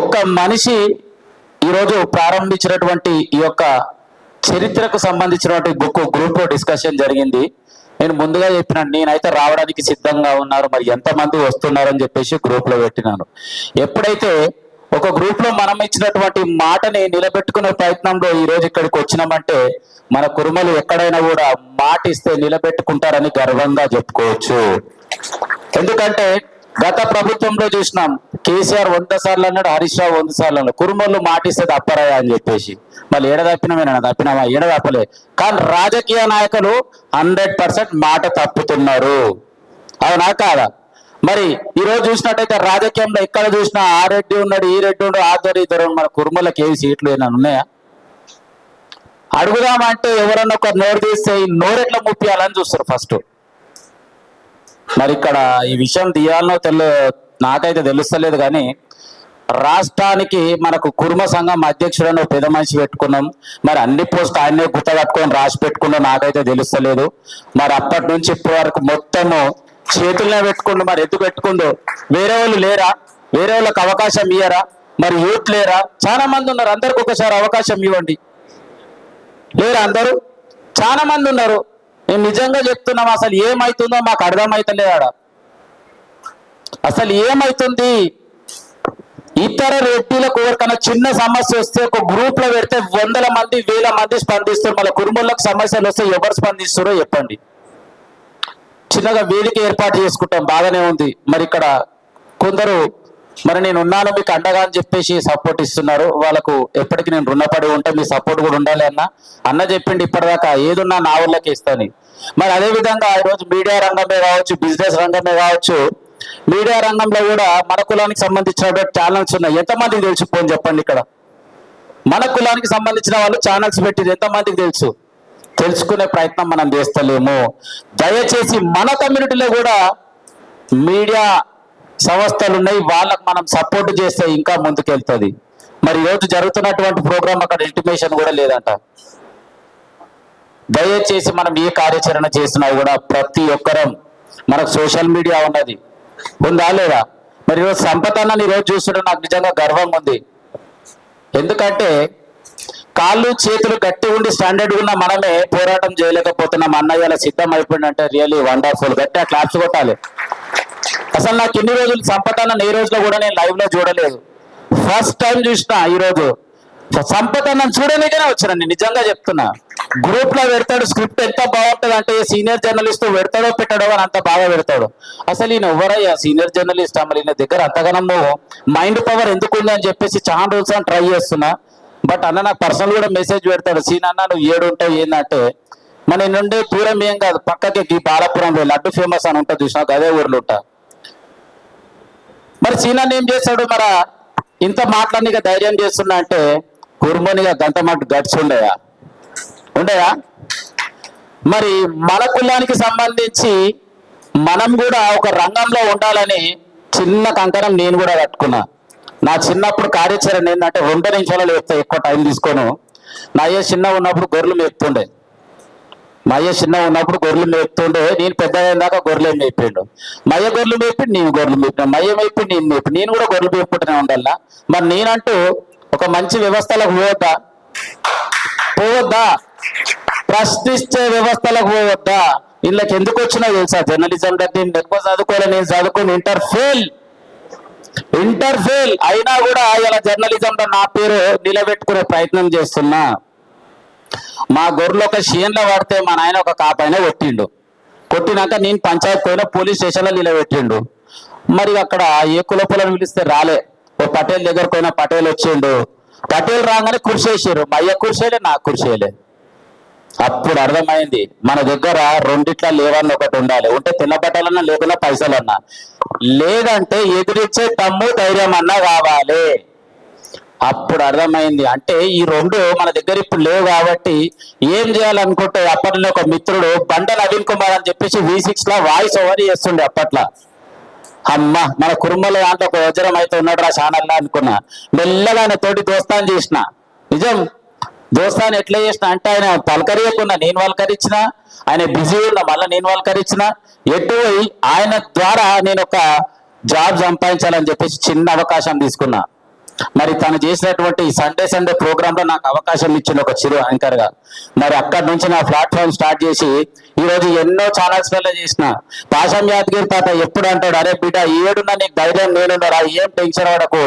ఒక్క మనిషి ఈరోజు ప్రారంభించినటువంటి ఈ యొక్క చరిత్రకు సంబంధించినటువంటి బుక్ గ్రూప్లో డిస్కషన్ జరిగింది. నేను ముందుగా చెప్పిన నేనైతే రావడానికి సిద్ధంగా ఉన్నారు మరి ఎంతమంది వస్తున్నారని చెప్పేసి గ్రూప్లో పెట్టినాను. ఎప్పుడైతే ఒక గ్రూప్లో మనం ఇచ్చినటువంటి మాటని నిలబెట్టుకునే ప్రయత్నంలో ఈ రోజు ఇక్కడికి వచ్చినామంటే మన కురుమలు ఎక్కడైనా కూడా మాట ఇస్తే నిలబెట్టుకుంటారని గర్వంగా చెప్పుకోవచ్చు. ఎందుకంటే గత ప్రభుత్వంలో చూసినాం కేసీఆర్ వంద సార్లు అన్నాడు హరీష్ రావు వంద సార్లు అన్నాడు. కురుమల్లు మాటిస్తే తప్పరాయా అని చెప్పేసి. మళ్ళీ ఏడ తప్పినమేనా తప్పినామా? ఏడ తప్పలే. కానీ రాజకీయ నాయకులు హండ్రెడ్ పర్సెంట్ మాట తప్పుతున్నారు. అవునా కాదా? మరి ఈ రోజు చూసినట్టయితే రాజకీయంలో ఎక్కడ చూసినా ఆ రెడ్డి ఉన్నాడు ఈ రెడ్డి ఉన్నాడు ఆ దొరి ఇద్దరు మన కురుమలకి ఏవి సీట్లు ఏమైనా ఉన్నాయా? అడుగుదామంటే ఎవరన్నా ఒక నోరు తీస్తే ఈ నోరెట్లా ముప్పియాలని చూస్తారు ఫస్ట్. మరి ఇక్కడ ఈ విషయం తీయాలనో తెలు నాకైతే తెలుస్తలేదు కానీ రాష్ట్రానికి మనకు కుర్మ సంఘం అధ్యక్షులను పెద్ద మనిషి పెట్టుకున్నాం. మరి అన్ని పోస్ట్ ఆయనే గుర్త కట్టుకొని రాసి పెట్టుకున్నాం నాకైతే తెలుస్తలేదు. మరి అప్పటి నుంచి ఇప్పటి వరకు మొత్తము చేతులనే పెట్టుకుండు మరి ఎత్తు పెట్టుకుండు? వేరే వాళ్ళు లేరా? వేరే వాళ్ళకి అవకాశం ఇయ్యరా? మరి యూత్ లేరా? చాలా మంది ఉన్నారు. అందరికి ఒకసారి అవకాశం ఇవ్వండి. లేరా అందరూ? చాలా మంది ఉన్నారు. మేము నిజంగా చెప్తున్నాం అసలు ఏమైతుందో మాకు అర్థమైతలేదు ఆడ అసలు ఏమైతుంది? ఇతర రెడ్డిలకు ఎవరికైనా చిన్న సమస్య వస్తే ఒక గ్రూప్లో పెడితే వందల మంది వేల మంది స్పందిస్తారు. మళ్ళీ కుటుంబంలోకి సమస్యలు వస్తే ఎవరు స్పందిస్తారో చెప్పండి. చిన్నగా వేదిక ఏర్పాటు చేసుకుంటాం బాగానే ఉంది. మరి ఇక్కడ కొందరు మరి నేను ఉన్నాను మీకు అండగా అని చెప్పేసి సపోర్ట్ ఇస్తున్నారు. వాళ్ళకు ఎప్పటికీ నేను రుణపడి ఉంటే మీ సపోర్ట్ కూడా ఉండాలి అన్న. అన్న చెప్పిండి ఇప్పటిదాకా ఏదున్నా నా ఊళ్ళకి ఇస్తాను. మరి అదే విధంగా ఈరోజు మీడియా రంగమే కావచ్చు బిజినెస్ రంగమే కావచ్చు మీడియా రంగంలో కూడా మన కులానికి సంబంధించినటువంటి ఛానల్స్ ఉన్నాయి. ఎంతమందికి తెలుసుకోని చెప్పండి ఇక్కడ. మన కులానికి సంబంధించిన వాళ్ళు ఛానల్స్ పెట్టింది ఎంతమందికి తెలుసు? తెలుసుకునే ప్రయత్నం మనం చేస్తలేము. దయచేసి మన కమ్యూనిటీలో కూడా మీడియా సంస్థలు ఉన్నాయి వాళ్ళకు మనం సపోర్ట్ చేస్తే ఇంకా ముందుకెళ్తుంది. మరి ఈరోజు జరుగుతున్నటువంటి ప్రోగ్రామ్ అక్కడ ఇంటిమేషన్ కూడా లేదంట. దయచేసి మనం ఏ కార్యాచరణ చేసినా కూడా ప్రతి ఒక్కరం. మనకు సోషల్ మీడియా ఉన్నది. ఉందా లేదా? మరి ఈరోజు సంపత్ అన్నని ఈరోజు చూస్తుంటే నాకు నిజంగా గర్వంగా ఉంది. ఎందుకంటే కాళ్ళు చేతులు గట్టి ఉండి స్టాండర్డ్ ఉన్న మనమే పోరాటం చేయలేకపోతున్నాం. అన్నయ్య సిద్ధం అయిపోయిందంటే రియల్లీ వండర్ఫుల్ గట్టి క్లాప్స్ కొట్టాలి. అసలు నాకు ఎన్ని రోజులు సంపత్ అన్న ఏ రోజులో కూడా నేను లైవ్లో చూడలేదు. ఫస్ట్ టైం చూసిన ఈ రోజు. సంపత్ అన్న చూడలేకనే వచ్చానండి నేను నిజంగా చెప్తున్నా. గ్రూప్లో పెడతాడు స్క్రిప్ట్ ఎంత బాగుంటది అంటే సీనియర్ జర్నలిస్ట్ పెడతాడో పెట్టాడో అని అంత బాగా పెడతాడు. అసలు ఈయన ఎవరయ్యా? సీనియర్ జర్నలిస్ట్ అమ్మ ఈయన దగ్గర అంతగానో మైండ్ పవర్ ఎందుకు ఉంది అని చెప్పేసి చాలా రోజులు అని ట్రై చేస్తున్నా. బట్ అన్న నాకు పర్సనల్ కూడా మెసేజ్ పెడతాడు సీన్ అన్న నువ్వు ఏడు ఉంటావు ఏంటంటే మన నుండి దూరం ఏం కాదు పక్కకి ఈ బాలపురంలో లడ్డు ఫేమస్ అని ఉంటుంది చూసినా అదే ఊర్లో ఉంటా. మరి సీనాన్ని ఏం చేస్తాడు? మరి ఇంత మాట్లాడిక ధైర్యం చేస్తున్నా అంటే కుర్మనిగా గంట మాట గడిచి ఉండయా? ఉండయా? మరి మన కులానికి సంబంధించి మనం కూడా ఒక రంగంలో ఉండాలని చిన్న కంకణం నేను కూడా కట్టుకున్నా. నా చిన్నప్పుడు కార్యాచరణ ఏంటంటే రెండు నిమిషాలు చెప్తా ఎక్కువ టైం తీసుకోను. నా ఏ చిన్న ఉన్నప్పుడు గొర్రెలు మేపుతుండే. మా అయ్య చిన్న ఉన్నప్పుడు గొర్రెలు మేపుతుండే నేను పెద్ద దాకా గొర్రెలు మేపిండు. మయ్య గొర్రెలు మేపి నేను గొర్రెలు మేపిన. మయ్య మేపి నేను మేపి. నేను కూడా గొర్రెలు మేపుకుంటూనే ఉండాలా? మరి నేనంటూ ఒక మంచి వ్యవస్థలకు పోవద్దా? పోవద్దా? ప్రశ్నిస్తే వ్యవస్థలకు పోవద్దా? వీళ్ళకి ఎందుకు వచ్చినా తెలుసా? జర్నలిజం నేను ఎక్కువ చదువుకోలే నేను చదువుకుని ఇంటర్ ఫెయిల్. Inter fail. అయినా కూడా ఇలా జర్నలిజంలో నా పేరు నిలబెట్టుకునే ప్రయత్నం చేస్తున్నా. మా గొర్రెలు ఒక షీన్లో పడితే మా నాయన ఒక కాపైన కొట్టిండు. కొట్టినాక నేను పంచాయత్ పోయిన పోలీస్ స్టేషన్లో నిలబెట్టిండు. మరి అక్కడ ఏ కులపులను పిలిస్తే రాలే. ఓ పటేల్ దగ్గర పోయిన పటేల్ వచ్చిండు. పటేల్ రాగానే కుర్చేసారు మా అయ్య కుర్చేయలే నాకు కుర్చేయలే అప్పుడు అర్థమైంది మన దగ్గర రెండిట్లా లేవన్న ఒకటి ఉండాలి. ఉంటే తినబట్టాలన్నా లేకున్నా పైసలన్నా. లేదంటే ఎదురిచ్చే తమ్ము ధైర్యం అన్నా కావాలి. అప్పుడు అర్థమైంది. అంటే ఈ రెండు మన దగ్గర ఇప్పుడు లేవు కాబట్టి ఏం చేయాలనుకుంటే అప్పట్లో ఒక మిత్రుడు బండ నవీన్ కుమార్ అని చెప్పేసి వి సిక్స్లో వాయిస్ ఓవర్ చేస్తుండే అప్పట్లో. అమ్మ మన కుటుంబంలో దాంట్లో ఒక వజ్రం అయితే ఉన్నాడు రా ఛానల్లా అనుకున్నా. మెల్లగా ఆయన తోటి దోస్తాన్ చేసిన. నిజం? దోస్తాన్ ఎట్లా చేసిన? అంటే ఆయన పలకరియకున్నా నేను పలకరించిన. ఆయన బిజీ ఉన్న మళ్ళీ నేను పలకరించిన. ఎటు ఆయన ద్వారా నేను ఒక జాబ్ సంపాదించాలని చెప్పేసి చిన్న అవకాశం తీసుకున్నా. మరి తను చేసినటువంటి సండే సండే ప్రోగ్రామ్లో నాకు అవకాశం ఇచ్చింది ఒక చిరు యాంకర్గా. మరి అక్కడి నుంచి నా ప్లాట్ఫామ్ స్టార్ట్ చేసి ఈ రోజు ఎన్నో ఛానల్స్ వల్ల చేసిన. పాషం యాదగిరి తాత ఎప్పుడు అంటాడు అరే బిడ్డ ఏడున్న నీకు ధైర్యం నేనున్నారా? ఏం టెన్షన్ వాడకు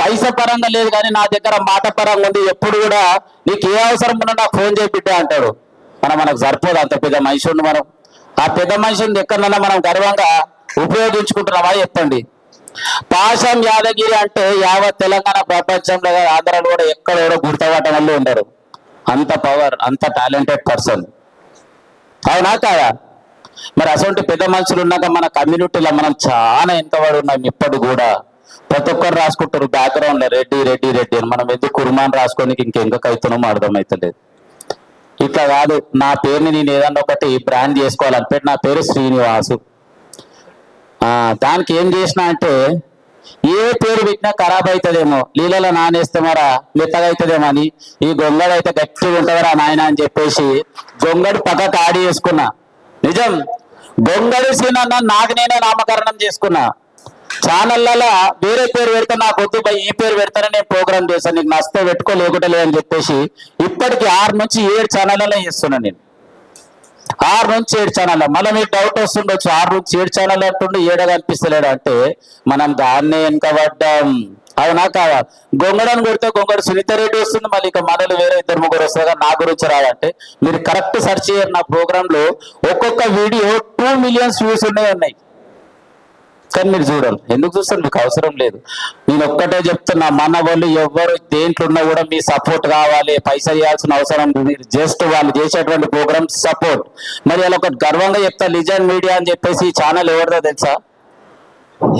పైస పరంగా లేదు కానీ నా దగ్గర మాట పరంగా ఉంది. ఎప్పుడు కూడా నీకు ఏ అవసరం ఉన్నా నాకు ఫోన్ చేయి బిడ్డ అంటాడు. మనం మనకు సరిపోదు అంత పెద్ద మనిషి మనం. ఆ పెద్ద మనిషిని ఎక్కడన్నా మనం గర్వంగా ఉపయోగించుకుంటున్నామా చెప్పండి. పాషం యాదగిరి అంటే యావత్ తెలంగాణ ప్రపంచంలో కాదు, ఆంధ్రాలో కూడా ఎక్కడ కూడా గుర్తుపట్టడం వాళ్ళు ఉండరు. అంత పవర్ అంత టాలెంటెడ్ పర్సన్ అవునా కాదా? మరి అటువంటి పెద్ద మనుషులు ఉన్నాక మన కమ్యూనిటీలో మనం చాలా ఎంతవాడు ఉన్నాం ఇప్పటి కూడా. ప్రతి ఒక్కరు రాసుకుంటారు బ్యాక్గ్రౌండ్ రెడ్డి రెడ్డి రెడ్డి అని. మనం ఎందుకు కుర్మాన్ రాసుకోనికి ఇంకెందుకు అర్థమవుతలేదు ఇట్లా కాదు నా పేరుని నేను ఏదన్నా ఒకటి బ్రాండ్ చేసుకోవాలని పెట్టి నా పేరు శ్రీనివాసు. దానికి ఏం చేసిన అంటే ఏ పేరు పెట్టినా ఖరాబ్ అవుతుందేమో నీళ్ళలో నానేస్తే మరా మెత్తగా అవుతుందేమో అని. ఈ గొంగడు అయితే గట్టిగా ఉంటుందరా నాయన అని చెప్పేసి గొంగడు పక్కకు ఆడి వేసుకున్నా నిజం? గొంగడు సీనన్న నాకు నేనే నామకరణం చేసుకున్నా. ఛానళ్ళలో వేరే పేరు పెడితే నాకు వద్దు భయ్ ఈ పేరు పెడతానని నేను ప్రోగ్రామ్ చేశాను నీకు నష్టం పెట్టుకో లేదని చెప్పేసి ఇప్పటికి ఆరు నుంచి ఏడు ఛానళ్ళలో చేస్తున్నా నేను. ఆరు నుంచి ఏడు ఛానల్ మళ్ళీ మీకు డౌట్ వస్తుండొచ్చు. ఆరు నుంచి ఏడు ఛానల్ అంటుండే ఏడ కనిపిస్తలేడు అంటే మనం దాన్నే వెనకబడ్డాం. అవునా కాదా? గొంగడని కొడితే గొంగడు సునీతారెడ్డి వస్తుంది మళ్ళీ ఇక మనలు వేరే ఇద్దరు ముగ్గురు వస్తుంది నా గురించి రాదంటే. మీరు కరెక్ట్ సెర్చ్ చేయరు నా ప్రోగ్రామ్లో. ఒక్కొక్క వీడియో టూ మిలియన్స్ వ్యూస్ ఉన్నాయి ఉన్నాయి. కానీ మీరు చూడాలి ఎందుకు చూస్తారు? మీకు అవసరం లేదు. నేను ఒక్కటే చెప్తున్నా మన వాళ్ళు ఎవరు దేంట్లో ఉన్నా కూడా మీ సపోర్ట్ కావాలి పైసా ఇవ్వాల్సిన అవసరం లేదు. మీరు జస్ట్ వాళ్ళు చేసేటువంటి ప్రోగ్రామ్ సపోర్ట్ మరి అలా ఒక గర్వంగా చెప్తా లిజన్ మీడియా అని చెప్పేసి ఈ ఛానల్ ఎవరిదో తెలుసా?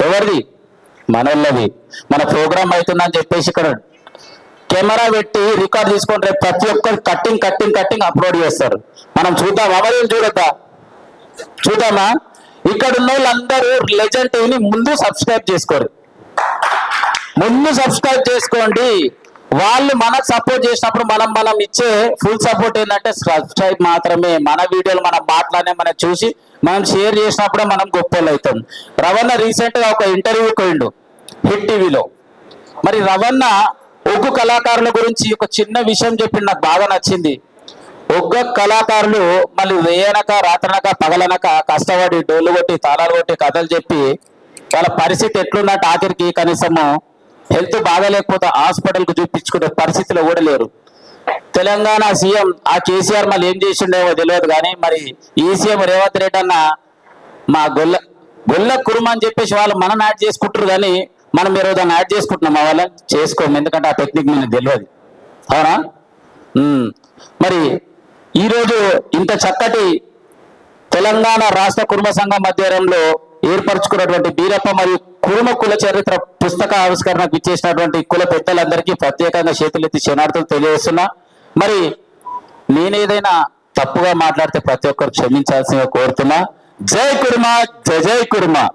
ఎవరిది? మనల్లది మన ప్రోగ్రామ్ అవుతుందని చెప్పేసి ఇక్కడ కెమెరా పెట్టి రికార్డ్ తీసుకొని రేపు ప్రతి ఒక్కరు కట్టింగ్ కట్టింగ్ కట్టింగ్ అప్లోడ్ చేస్తారు. మనం చూద్దాం అవరేం చూడద్దా? చూద్దామా? ఇక్కడ ఉన్న వాళ్ళందరూ లెజెండ్ టీవీని ముందు సబ్స్క్రైబ్ చేసుకోరు. ముందు సబ్స్క్రైబ్ చేసుకోండి. వాళ్ళు మనకు సపోర్ట్ చేసినప్పుడు మనం మనం ఇచ్చే ఫుల్ సపోర్ట్ ఏంటంటే సబ్స్క్రైబ్ మాత్రమే. మన వీడియోలు మనం మాట్లాడే మనం చూసి మనం షేర్ చేసినప్పుడే మనం గొప్పలు అవుతాం రవణ రీసెంట్గా ఒక ఇంటర్వ్యూ పోయిండు హిట్ టీవీలో. మరి రవణ ఒగ్గు కళాకారుల గురించి ఒక చిన్న విషయం చెప్పి నాకు బాగా నచ్చింది. ఒక్క కళాకారులు మళ్ళీ వేయనక రాత్రనక పగలనక కష్టపడి డోళ్ళు కొట్టి తాళాలు కొట్టి కథలు చెప్పి వాళ్ళ పరిస్థితి ఎట్లున్నట్టు ఆఖరికి కనీసము హెల్త్ బాగాలేకపోతే హాస్పిటల్కి చూపించుకునే పరిస్థితిలో కూడా లేరు. తెలంగాణ సీఎం ఆ కేసీఆర్ మళ్ళీ ఏం చేసిండేమో తెలియదు కానీ మరి ఈ సీఎం రేవంత్ రెడ్డి అన్న మా గొల్ల గొల్ల కురుమ అని చెప్పేసి వాళ్ళు మనం యాడ్ చేసుకుంటారు కానీ మనం మీరు దాన్ని యాడ్ చేసుకుంటున్నాం మా వాళ్ళని. చేసుకోము ఎందుకంటే ఆ టెక్నిక్ మనకు తెలియదు. అవునా? మరి ఈరోజు ఇంత చక్కటి తెలంగాణ రాష్ట్ర కుటుంబ సంఘం మధ్యరంలో ఏర్పరచుకున్నటువంటి బీరప్ప మరియు కురుమ కుల చరిత్ర పుస్తక ఆవిష్కరణకు ఇచ్చేసినటువంటి కుల పెద్దలందరికీ ప్రత్యేకంగా చేతులెత్తి క్షణార్థులు తెలియజేస్తున్నా. మరి నేనేదైనా తప్పుగా మాట్లాడితే ప్రతి ఒక్కరు క్షమించాల్సిందిగా కోరుతున్నా. జై కుర్మ జై జై కుర్మ